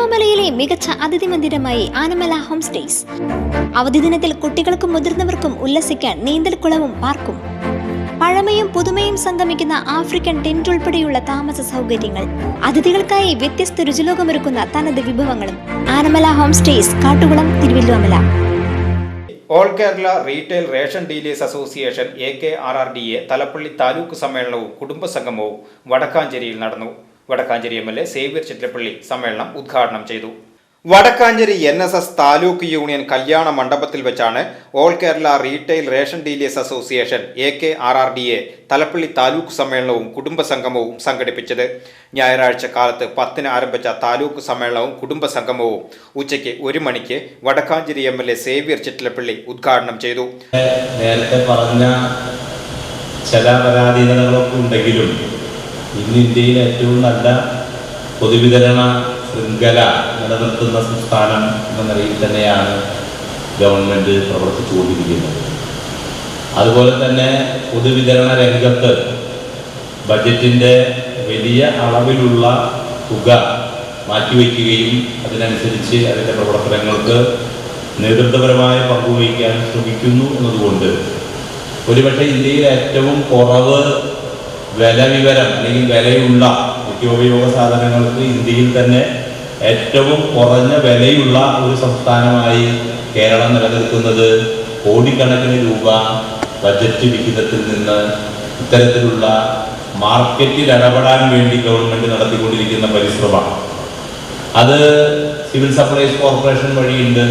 തിരുവല്ലോമലയിലെ മികച്ച അതിഥി മന്ദിരമായി Anamala home stays. അവധി ദിനത്തിൽ കുട്ടികൾക്കും മുതിർന്നവർക്കും ഉല്ലസിക്കാൻ നീന്തൽക്കുളവും പാർക്കും. പഴമയും പുതുമയും സംഗമിക്കുന്ന ആഫ്രിക്കൻ ടെന്റ് ഉൾപ്പെടെയുള്ള താമസ സൗകര്യങ്ങൾ. അതിഥികൾക്കായി വ്യത്യസ്ത രുചിലോകമൊരുക്കുന്ന തനത് വിഭവങ്ങളും. Anamala home stays Kattukulam Thiruvillwamala all Kerala retail ration dealers association A K R R D A Thalappilly taluk സമ്മേളനവും കുടുംബസംഗമവും വടക്കാഞ്ചേരിയിൽ നടന്നു. Vadakkanchery M L A Xavier Chithrappally സമ്മേളനം ഉദ്ഘാടനം ചെയ്തു. Vadakkanchery N S S taluk union കല്യാണ മണ്ഡപത്തിൽ വെച്ചാണ് all Kerala retail ration dealers association A K R R D A Thalappilly taluk സമ്മേളനവും കുടുംബസംഗമവും സംഘടിപ്പിച്ചത്. ഞായറാഴ്ച കാലത്ത് പത്തിന് ആരംഭിച്ച താലൂക്ക് സമ്മേളനവും കുടുംബസംഗമവും ഉച്ചയ്ക്ക് ഒരു മണിക്ക് Vadakkanchery M L A Xavier Chittilappilly ഉദ്ഘാടനം ചെയ്തു. നേരത്തെ പറഞ്ഞ ചില പരാധീനതകളൊക്കെ ഉണ്ടെങ്കിലും ഇന്ന് ഇന്ത്യയിൽ ഏറ്റവും നല്ല പൊതുവിതരണ ശൃംഖല നിലനിർത്തുന്ന സംസ്ഥാനം എന്ന നിലയിൽ തന്നെയാണ് ഗവൺമെന്റ് പ്രവർത്തിച്ചുകൊണ്ടിരിക്കുന്നത്. അതുപോലെ തന്നെ പൊതുവിതരണ രംഗത്ത് ബജറ്റിന്റെ വലിയ അളവിലുള്ള തുക മാറ്റിവെക്കുകയും അതിനനുസരിച്ച് അതിന്റെ പ്രവർത്തനങ്ങൾക്ക് നേതൃത്വപരമായ പങ്കുവഹിക്കാൻ ശ്രമിക്കുന്നു എന്നതുകൊണ്ട്. ഒരുപക്ഷെ ഇന്ത്യയിൽ ഏറ്റവും കുറവ് വില വിവരം അല്ലെങ്കിൽ വിലയുള്ള നിത്യോപയോഗ സാധനങ്ങൾക്ക് ഇന്ത്യയിൽ തന്നെ ഏറ്റവും കുറഞ്ഞ വിലയുള്ള ഒരു സംസ്ഥാനമായി കേരളം നിലനിൽക്കുന്നത് കോടിക്കണക്കിന് രൂപ ബജറ്റ് വിഹിതത്തിൽ നിന്ന് ഇത്തരത്തിലുള്ള മാർക്കറ്റിൽ ഇടപെടാൻ വേണ്ടി ഗവൺമെന്റ് നടത്തിക്കൊണ്ടിരിക്കുന്ന പരിശ്രമമാണ്. അത് സിവിൽ സപ്ലൈസ് കോർപ്പറേഷൻ വഴിയുണ്ട്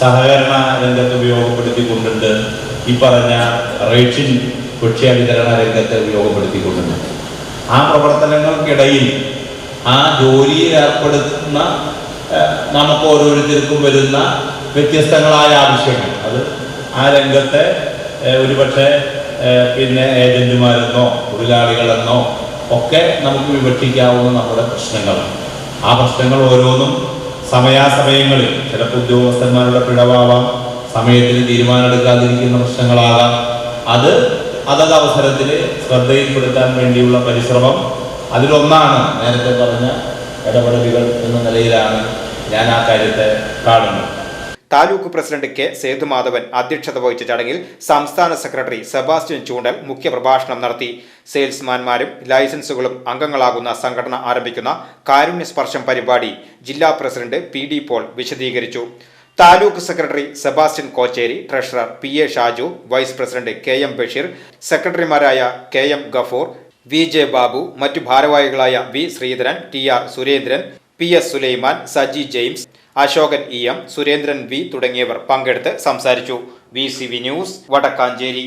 സഹകരണ രംഗത്ത് ഉപയോഗപ്പെടുത്തിക്കൊണ്ടുണ്ട്. ഈ പറഞ്ഞ റേഷൻ ഭക്ഷ്യ വിതരണ രംഗത്ത് ഉപയോഗപ്പെടുത്തിക്കൊണ്ടുണ്ട് ആ പ്രവർത്തനങ്ങൾക്കിടയിൽ ആ ജോലിയിൽ ഏർപ്പെടുത്തുന്ന നമുക്ക് ഓരോരുത്തർക്കും വരുന്ന വ്യത്യസ്തങ്ങളായ ആവശ്യങ്ങൾ. അത് ആ രംഗത്തെ ഒരുപക്ഷെ പിന്നെ ഏജന്റുമാരെന്നോ തൊഴിലാളികളെന്നോ ഒക്കെ നമുക്ക് വിവക്ഷിക്കാവുന്ന നമ്മുടെ പ്രശ്നങ്ങളാണ്. ആ പ്രശ്നങ്ങൾ ഓരോന്നും സമയാസമയങ്ങളിൽ ചിലപ്പോൾ ഉദ്യോഗസ്ഥന്മാരുടെ പിഴവാവാം സമയത്തിന് തീരുമാനമെടുക്കാതിരിക്കുന്ന പ്രശ്നങ്ങളാകാം. അത് അതത് അവസരത്തിൽ ശ്രദ്ധയിൽപ്പെടുത്താൻ വേണ്ടിയുള്ള പരിശ്രമം അതിലൊന്നാണ് നേരത്തെ പറഞ്ഞ ഇടപെടലുകൾ എന്ന നിലയിലാണ് ഞാൻ ആ കാര്യത്തെ കാണുന്നത്. താലൂക്ക് പ്രസിഡന്റ് കെ സേതുമാധവൻ അധ്യക്ഷത വഹിച്ച ചടങ്ങിൽ സംസ്ഥാന സെക്രട്ടറി സെബാസ്റ്റ്യൻ ചൂണ്ടൽ മുഖ്യപ്രഭാഷണം നടത്തി. സെയിൽസ്മാൻമാരും ലൈസൻസുകളും അംഗങ്ങളാകുന്ന സംഘടന ആരംഭിക്കുന്ന കാരുണ്യസ്പർശം പരിപാടി ജില്ലാ പ്രസിഡന്റ് പി ഡി പോൾ വിശദീകരിച്ചു. Taluk secretary Sebastian Kochery treasurer P A Shaju vice president K M Basheer സെക്രട്ടറിമാരായ K M Gafoor V J Babu മറ്റു ഭാരവാഹികളായ V Sreedharan T R Surendran P S Sulaiman Saji James Ashokan E M Surendran V തുടങ്ങിയവർ പങ്കെടുത്ത് സംസാരിച്ചു. V C V news Vadakkanchery.